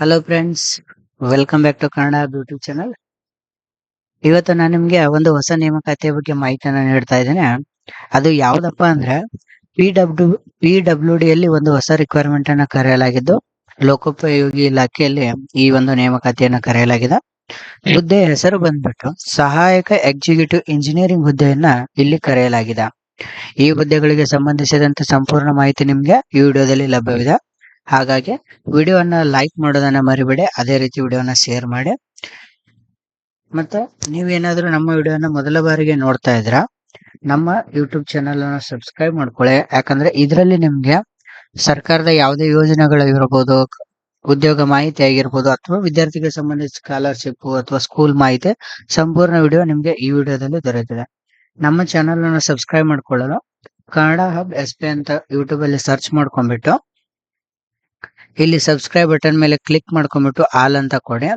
Hello friends welcome back to Kannada YouTube channel ಇವತ್ತು ನಾನು ನಿಮಗೆ ಒಂದು ಹೊಸ ನೇಮಕಾತಿಯ ಬಗ್ಗೆ ಮಾಹಿತಿಯನ್ನ ನೀಡ್ತಾ ಇದ್ದೇನೆ. ಅದು ಯಾವ್ದಪ್ಪ ಅಂದ್ರೆ P W P W D ಅಲ್ಲಿ ಒಂದು ಹೊಸ ರಿಕ್ವೈರ್ಮೆಂಟ್ ಅನ್ನ ಕರೆಯಲಾಗಿದ್ದು, ಲೋಕೋಪಯೋಗಿ ಇಲಾಖೆಯಲ್ಲಿ ಈ ಒಂದು ನೇಮಕಾತಿಯನ್ನ ಕರೆಯಲಾಗಿದೆ. ಹುದ್ದೆ ಹೆಸರು ಬಂದ್ಬಿಟ್ಟು ಸಹಾಯಕ ಎಕ್ಸಿಕ್ಯೂಟಿವ್ ಇಂಜಿನಿಯರಿಂಗ್ ಹುದ್ದೆಯನ್ನ ಇಲ್ಲಿ ಕರೆಯಲಾಗಿದೆ. ಈ ಹುದ್ದೆಗಳಿಗೆ ಸಂಬಂಧಿಸಿದಂತೆ ಸಂಪೂರ್ಣ ಮಾಹಿತಿ ನಿಮ್ಗೆ ಈ ವಿಡಿಯೋದಲ್ಲಿ ಲಭ್ಯವಿದೆ. ಹಾಗಾಗಿ ವಿಡಿಯೋವನ್ನ ಲೈಕ್ ಮಾಡೋದನ್ನ ಮರಿಬೇಡಿ, ಅದೇ ರೀತಿ ವಿಡಿಯೋನ ಶೇರ್ ಮಾಡಿ. ಮತ್ತೆ ನೀವೇನಾದ್ರೂ ನಮ್ಮ ವಿಡಿಯೋನ ಮೊದಲ ಬಾರಿಗೆ ನೋಡ್ತಾ ಇದ್ರ ನಮ್ಮ ಯೂಟ್ಯೂಬ್ ಚಾನಲ್ ಅನ್ನು ಸಬ್ಸ್ಕ್ರೈಬ್ ಮಾಡ್ಕೊಳ್ಳಿ. ಯಾಕಂದ್ರೆ ಇದರಲ್ಲಿ ನಿಮ್ಗೆ ಸರ್ಕಾರದ ಯಾವುದೇ ಯೋಜನೆಗಳು ಇರಬಹುದು ಉದ್ಯೋಗ ಮಾಹಿತಿ ಆಗಿರ್ಬೋದು, ಅಥವಾ ವಿದ್ಯಾರ್ಥಿಗೆ ಸಂಬಂಧಿಸಿದ ಸ್ಕಾಲರ್ಶಿಪ್ ಅಥವಾ ಸ್ಕೂಲ್ ಮಾಹಿತಿ, ಸಂಪೂರ್ಣ ವಿಡಿಯೋ ನಿಮ್ಗೆ ಈ ವಿಡಿಯೋದಲ್ಲಿ ದೊರೆಯುತ್ತದೆ. ನಮ್ಮ ಚಾನಲ್ ಅನ್ನು ಸಬ್ಸ್ಕ್ರೈಬ್ ಮಾಡ್ಕೊಳ್ಳಲು ಕನ್ನಡ ಹಬ್ ಎಸ್ ಪಿ ಅಂತ ಯೂಟ್ಯೂಬ್ ಅಲ್ಲಿ ಸರ್ಚ್ ಮಾಡ್ಕೊಂಡ್ಬಿಟ್ಟು ಇಲ್ಲಿ ಸಬ್ಸ್ಕ್ರೈಬ್ ಬಟನ್ ಮೇಲೆ ಕ್ಲಿಕ್ ಮಾಡ್ಕೊಂಡ್ಬಿಟ್ಟು ಆಲ್ ಅಂತ ಕೊಡಿ.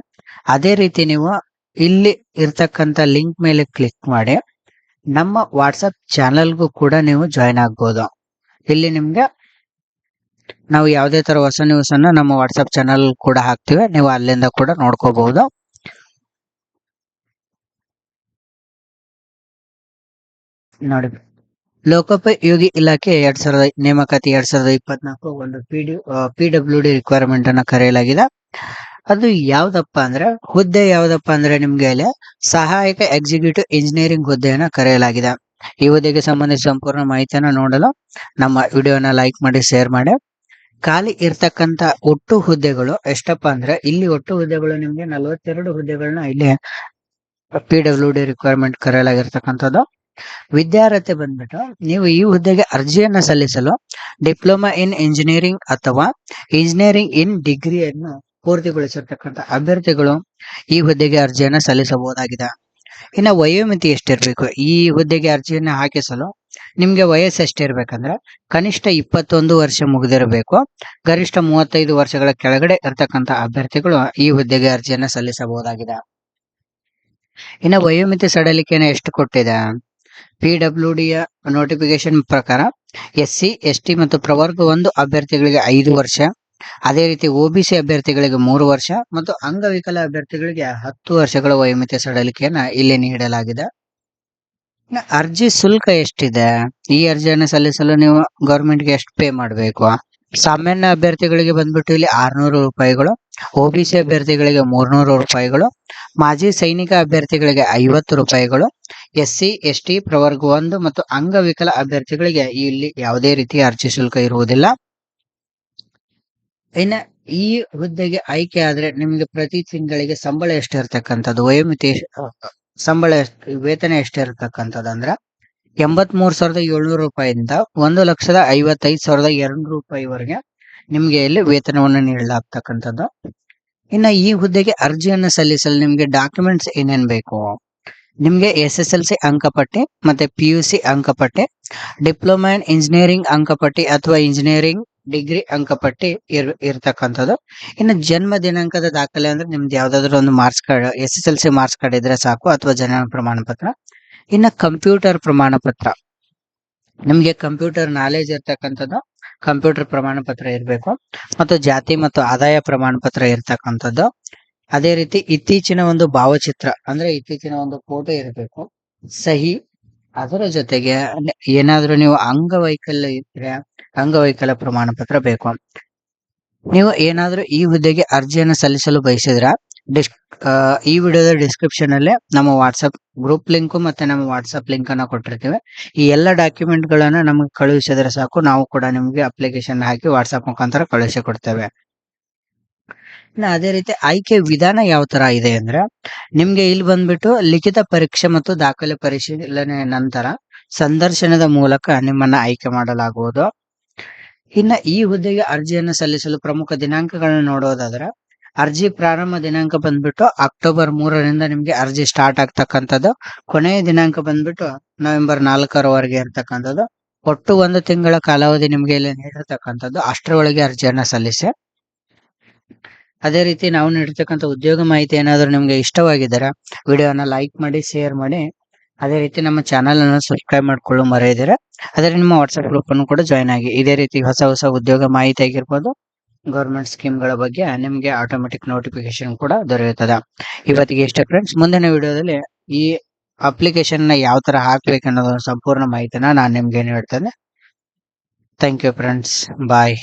ಅದೇ ರೀತಿ ನೀವು ಇಲ್ಲಿ ಇರ್ತಕ್ಕಂಥ ಲಿಂಕ್ ಮೇಲೆ ಕ್ಲಿಕ್ ಮಾಡಿ. ನಮ್ಮ ವಾಟ್ಸಪ್ ಚಾನಲ್ಗೂ ಕೂಡ ನೀವು ಜಾಯಿನ್ ಆಗ್ಬೋದು. ಇಲ್ಲಿ ನಿಮ್ಗೆ ನಾವು ಯಾವುದೇ ತರ ಹೊಸ ನ್ಯೂಸ್ ಅನ್ನ ನಮ್ಮ ವಾಟ್ಸಪ್ ಚಾನಲ್ ಕೂಡ ಹಾಕ್ತಿವಿ. ನೀವು ಅಲ್ಲಿಂದ ಕೂಡ ನೋಡ್ಕೋಬಹುದು. ನೋಡಿ. ಲೋಕೋಪಯೋಗಿ ಇಲಾಖೆ ಎರಡ್ ಸಾವಿರದ ನೇಮಕಾತಿ ಎರಡ್ ಸಾವಿರದ ಇಪ್ಪತ್ನಾಲ್ಕು ಒಂದು ಪಿಡಿ ಪಿ ಡಿ ರಿಕ್ವೈರ್ಮೆಂಟ್ ಅನ್ನ ಕರೆಯಲಾಗಿದೆ. ಅದು ಯಾವ್ದಪ್ಪ ಅಂದ್ರೆ, ಹುದ್ದೆ ಯಾವ್ದಪ್ಪ ಅಂದ್ರೆ ನಿಮ್ಗೆ ಇಲ್ಲಿ ಸಹಾಯಕ ಎಕ್ಸಿಕ್ಯೂಟಿವ್ ಇಂಜಿನಿಯರಿಂಗ್ ಹುದ್ದೆಯನ್ನ ಕರೆಯಲಾಗಿದೆ. ಈ ಹುದ್ದೆಗೆ ಸಂಬಂಧಿಸಿದ ಸಂಪೂರ್ಣ ಮಾಹಿತಿಯನ್ನ ನೋಡಲು ನಮ್ಮ ವಿಡಿಯೋನ ಲೈಕ್ ಮಾಡಿ ಶೇರ್ ಮಾಡಿ. ಖಾಲಿ ಇರ್ತಕ್ಕಂತ ಒಟ್ಟು ಹುದ್ದೆಗಳು ಎಷ್ಟಪ್ಪ ಅಂದ್ರೆ, ಇಲ್ಲಿ ಒಟ್ಟು ಹುದ್ದೆಗಳು ನಿಮ್ಗೆ ನಲವತ್ತೆರಡು ಹುದ್ದೆಗಳನ್ನ ಇಲ್ಲಿ ಪಿ ಡಬ್ಲ್ಯೂ ಡಿ ರಿಕ್ವೈರ್ಮೆಂಟ್ ಕರೆಯಲಾಗಿರ್ತಕ್ಕಂಥದ್ದು. ವಿದ್ಯಾರ್ಹತೆ ಬಂದ್ಬಿಟ್ಟು ನೀವು ಈ ಹುದ್ದೆಗೆ ಅರ್ಜಿಯನ್ನ ಸಲ್ಲಿಸಲು ಡಿಪ್ಲೊಮಾ ಇನ್ ಇಂಜಿನಿಯರಿಂಗ್ ಅಥವಾ ಇಂಜಿನಿಯರಿಂಗ್ ಇನ್ ಡಿಗ್ರಿಯನ್ನು ಪೂರ್ತಿಗೊಳಿಸಿರ್ತಕ್ಕಂಥ ಅಭ್ಯರ್ಥಿಗಳು ಈ ಹುದ್ದೆಗೆ ಅರ್ಜಿಯನ್ನ ಸಲ್ಲಿಸಬಹುದಾಗಿದೆ. ಇನ್ನು ವಯೋಮಿತಿ ಎಷ್ಟಿರ್ಬೇಕು? ಈ ಹುದ್ದೆಗೆ ಅರ್ಜಿಯನ್ನ ಹಾಕಿಸಲು ನಿಮ್ಗೆ ವಯಸ್ಸು ಎಷ್ಟಿರ್ಬೇಕಂದ್ರೆ ಕನಿಷ್ಠ ಇಪ್ಪತ್ತೊಂದು ವರ್ಷ ಮುಗಿದಿರಬೇಕು. ಗರಿಷ್ಠ ಮೂವತ್ತೈದು ವರ್ಷಗಳ ಕೆಳಗಡೆ ಇರತಕ್ಕಂತ ಅಭ್ಯರ್ಥಿಗಳು ಈ ಹುದ್ದೆಗೆ ಅರ್ಜಿಯನ್ನ ಸಲ್ಲಿಸಬಹುದಾಗಿದೆ. ಇನ್ನು ವಯೋಮಿತಿ ಸಡಲಿಕೆಯನ್ನು ಎಷ್ಟು ಕೊಟ್ಟಿದೆ? ಪಿ ಡಬ್ಲ್ಯೂ ಡಿಯ ನೋಟಿಫಿಕೇಶನ್ ಪ್ರಕಾರ ಎಸ್ ಸಿ ಎಸ್ ಟಿ ಮತ್ತು ಪ್ರವರ್ಗ ಒಂದು ಅಭ್ಯರ್ಥಿಗಳಿಗೆ ಐದು ವರ್ಷ, ಅದೇ ರೀತಿ ಒಬಿಸಿ ಅಭ್ಯರ್ಥಿಗಳಿಗೆ ಮೂರು ವರ್ಷ ಮತ್ತು ಅಂಗವಿಕಲ ಅಭ್ಯರ್ಥಿಗಳಿಗೆ ಹತ್ತು ವರ್ಷಗಳ ವಯೋಮಿತಿ ಸಡಲಿಕೆಯನ್ನ ಇಲ್ಲಿ ನೀಡಲಾಗಿದೆ. ಅರ್ಜಿ ಶುಲ್ಕ ಎಷ್ಟಿದೆ? ಈ ಅರ್ಜಿಯನ್ನು ಸಲ್ಲಿಸಲು ನೀವು ಗೌರ್ಮೆಂಟ್ಗೆ ಎಷ್ಟು ಪೇ ಮಾಡಬೇಕು? ಸಾಮಾನ್ಯ ಅಭ್ಯರ್ಥಿಗಳಿಗೆ ಬಂದ್ಬಿಟ್ಟು ಇಲ್ಲಿ ಆರ್ನೂರು ರೂಪಾಯಿಗಳು ಒಬಿಸಿ ಅಭ್ಯರ್ಥಿಗಳಿಗೆ ಮೂರ್ನೂರು ರೂಪಾಯಿಗಳು ಮಾಜಿ ಸೈನಿಕ ಅಭ್ಯರ್ಥಿಗಳಿಗೆ ಐವತ್ತು ರೂಪಾಯಿಗಳು ಎಸ್ ಸಿ ಎಸ್ ಟಿ ಪ್ರವರ್ಗ ಒಂದು ಮತ್ತು ಅಂಗವಿಕಲ ಅಭ್ಯರ್ಥಿಗಳಿಗೆ ಇಲ್ಲಿ ಯಾವುದೇ ರೀತಿಯ ಅರ್ಜಿ ಶುಲ್ಕ ಇರುವುದಿಲ್ಲ. ಇನ್ನ ಈ ಹುದ್ದೆಗೆ ಆಯ್ಕೆ ಆದ್ರೆ ನಿಮಗೆ ಪ್ರತಿ ತಿಂಗಳಿಗೆ ಸಂಬಳ ಎಷ್ಟಿರ್ತಕ್ಕಂಥದ್ದು? ವಯೋಮಿತಿ ಸಂಬಳ ವೇತನ ಎಷ್ಟಿರ್ತಕ್ಕಂಥದ್ದು ಅಂದ್ರ ಎಂಬತ್ ಮೂರ್ ಸಾವಿರದ ಏಳ್ನೂರು ರೂಪಾಯಿಂದ ಒಂದು ಲಕ್ಷದ ಐವತ್ತೈದು ಸಾವಿರದ ಎರಡು ರೂಪಾಯಿವರೆಗೆ ನಿಮ್ಗೆ ಇಲ್ಲಿ ವೇತನವನ್ನು ನೀಡಲಾಗ್ತಕ್ಕಂಥದ್ದು. ಇನ್ನ ಈ ಹುದ್ದೆಗೆ ಅರ್ಜಿಯನ್ನು ಸಲ್ಲಿಸಲು ನಿಮಗೆ ಡಾಕ್ಯುಮೆಂಟ್ಸ್ ಏನೇನ್ ಬೇಕು? ನಿಮಗೆ ಎಸ್ ಎಸ್ ಎಲ್ ಸಿ ಅಂಕಪಟ್ಟಿ ಮತ್ತೆ ಪಿ ಯು ಸಿ ಅಂಕಪಟ್ಟಿ ಡಿಪ್ಲೊಮಾ ಇನ್ ಇಂಜಿನಿಯರಿಂಗ್ ಅಂಕಪಟ್ಟಿ ಅಥವಾ ಇಂಜಿನಿಯರಿಂಗ್ ಡಿಗ್ರಿ ಅಂಕಪಟ್ಟಿ ಇರ್, ಇರ್ತಕ್ಕಂಥದ್ದು. ಇನ್ನು ಜನ್ಮ ದಿನಾಂಕದ ದಾಖಲೆ ಅಂದ್ರೆ ನಿಮ್ದು ಯಾವ್ದಾದ್ರು ಒಂದು marks card S S L C marks card ಇದ್ರೆ ಸಾಕು ಅಥವಾ ಜನನ ಪ್ರಮಾಣ ಪತ್ರ. ಇನ್ನು ಕಂಪ್ಯೂಟರ್ ಪ್ರಮಾಣ ಪತ್ರ. ನಿಮ್ಗೆ ಕಂಪ್ಯೂಟರ್ ನಾಲೆಜ್ ಇರ್ತಕ್ಕಂಥದ್ದು. ಕಂಪ್ಯೂಟರ್ ಪ್ರಮಾಣ ಪತ್ರ ಇರಬೇಕು ಮತ್ತು ಜಾತಿ ಮತ್ತು ಆದಾಯ ಪ್ರಮಾಣ ಪತ್ರ ಇರ್ತಕ್ಕಂಥದ್ದು. ಅದೇ ರೀತಿ ಇತ್ತೀಚಿನ ಒಂದು ಭಾವಚಿತ್ರ ಅಂದ್ರೆ ಇತ್ತೀಚಿನ ಒಂದು ಫೋಟೋ ಇರಬೇಕು. ಸಹಿ, ಅದರ ಜೊತೆಗೆ ಏನಾದರೂ ನೀವು ಅಂಗವೈಕಲ್ಯ ಇದ್ರೆ ಅಂಗವೈಕಲ್ಯ ಪ್ರಮಾಣ ಪತ್ರ ಬೇಕು. ನೀವು ಏನಾದ್ರೂ ಈ ಹುದ್ದೆಗೆ ಅರ್ಜಿಯನ್ನು ಸಲ್ಲಿಸಲು ಬಯಸಿದ್ರ ಈ ವಿಡಿಯೋದ ಡಿಸ್ಕ್ರಿಪ್ಷನ್ ಅಲ್ಲಿ ನಮ್ಮ ವಾಟ್ಸಪ್ ಗ್ರೂಪ್ ಲಿಂಕ್ ಮತ್ತೆ ನಮ್ಮ ವಾಟ್ಸಪ್ ಲಿಂಕ್ ಅನ್ನ ಕೊಟ್ಟಿರ್ತೇವೆ. ಈ ಎಲ್ಲ ಡಾಕ್ಯುಮೆಂಟ್ ಗಳನ್ನ ನಮಗೆ ಕಳುಹಿಸಿದ್ರೆ ಸಾಕು. ನಾವು ಕೂಡ ನಿಮ್ಗೆ ಅಪ್ಲಿಕೇಶನ್ ಹಾಕಿ ವಾಟ್ಸ್ಆಪ್ ಮುಖಾಂತರ ಕಳುಹಿಸಿ ಕೊಡ್ತೇವೆ. ಅದೇ ರೀತಿ ಆಯ್ಕೆ ವಿಧಾನ ಯಾವ ತರ ಇದೆ ಅಂದ್ರೆ, ನಿಮ್ಗೆ ಇಲ್ಲಿ ಬಂದ್ಬಿಟ್ಟು ಲಿಖಿತ ಪರೀಕ್ಷೆ ಮತ್ತು ದಾಖಲೆ ಪರಿಶೀಲನೆ ನಂತರ ಸಂದರ್ಶನದ ಮೂಲಕ ನಿಮ್ಮನ್ನ ಆಯ್ಕೆ ಮಾಡಲಾಗುವುದು. ಇನ್ನ ಈ ಹುದ್ದೆಗೆ ಅರ್ಜಿಯನ್ನು ಸಲ್ಲಿಸಲು ಪ್ರಮುಖ ದಿನಾಂಕಗಳನ್ನು ನೋಡೋದಾದ್ರೆ ಅರ್ಜಿ ಪ್ರಾರಂಭ ದಿನಾಂಕ ಬಂದ್ಬಿಟ್ಟು ಅಕ್ಟೋಬರ್ ಮೂರರಿಂದ ನಿಮ್ಗೆ ಅರ್ಜಿ ಸ್ಟಾರ್ಟ್ ಆಗ್ತಕ್ಕಂಥದ್ದು. ಕೊನೆಯ ದಿನಾಂಕ ಬಂದ್ಬಿಟ್ಟು ನವೆಂಬರ್ ನಾಲ್ಕರವರೆಗೆ ಇರ್ತಕ್ಕಂಥದ್ದು. ಒಟ್ಟು ಒಂದು ತಿಂಗಳ ಕಾಲಾವಧಿ ನಿಮ್ಗೆ ಇಲ್ಲಿ ನೀಡಿರ್ತಕ್ಕಂಥದ್ದು. ಅಷ್ಟರೊಳಗೆ ಅರ್ಜಿಯನ್ನ ಸಲ್ಲಿಸಿ. ಅದೇ ರೀತಿ ನಾವು ನೀಡಿರ್ತಕ್ಕಂಥ ಉದ್ಯೋಗ ಮಾಹಿತಿ ಏನಾದ್ರು ನಿಮ್ಗೆ ಇಷ್ಟವಾಗಿದ್ದಾರೆ ವಿಡಿಯೋನ ಲೈಕ್ ಮಾಡಿ, ಶೇರ್ ಮಾಡಿ. ಅದೇ ರೀತಿ ನಮ್ಮ ಚಾನಲ್ ಅನ್ನು ಸಬ್ಸ್ಕ್ರೈಬ್ ಮಾಡ್ಕೊಳ್ಳೋ ಮರೆಯದಿರ. ಅದೇ ನಿಮ್ಮ ವಾಟ್ಸ್ಆಪ್ ಗ್ರೂಪ್ ಅನ್ನು ಕೂಡ ಜಾಯ್ನ್ ಆಗಿ. ಇದೇ ರೀತಿ ಹೊಸ ಹೊಸ ಉದ್ಯೋಗ ಮಾಹಿತಿ ಆಗಿರ್ಬೋದು. ಗೌರ್ಮೆಂಟ್ ಸ್ಕೀಮ್ಗಳ ಬಗ್ಗೆ ನಿಮಗೆ ಆಟೋಮೆಟಿಕ್ ನೋಟಿಫಿಕೇಶನ್ ಕೂಡ ದೊರೆಯುತ್ತದೆ. ಇವತ್ತಿಗೆ ಇಷ್ಟ ಫ್ರೆಂಡ್ಸ್ ಮುಂದಿನ ವಿಡಿಯೋದಲ್ಲಿ ಈ ಅಪ್ಲಿಕೇಶನ್ನ ಯಾವ ತರ ಹಾಕ್ಬೇಕು ಅನ್ನೋದರ ಸಂಪೂರ್ಣ ಮಾಹಿತಿನ ನಾನು ನಿಮ್ಗೆ ಹೇಳ್ತೇನೆ ಥ್ಯಾಂಕ್ ಯು ಫ್ರೆಂಡ್ಸ್ ಬಾಯ್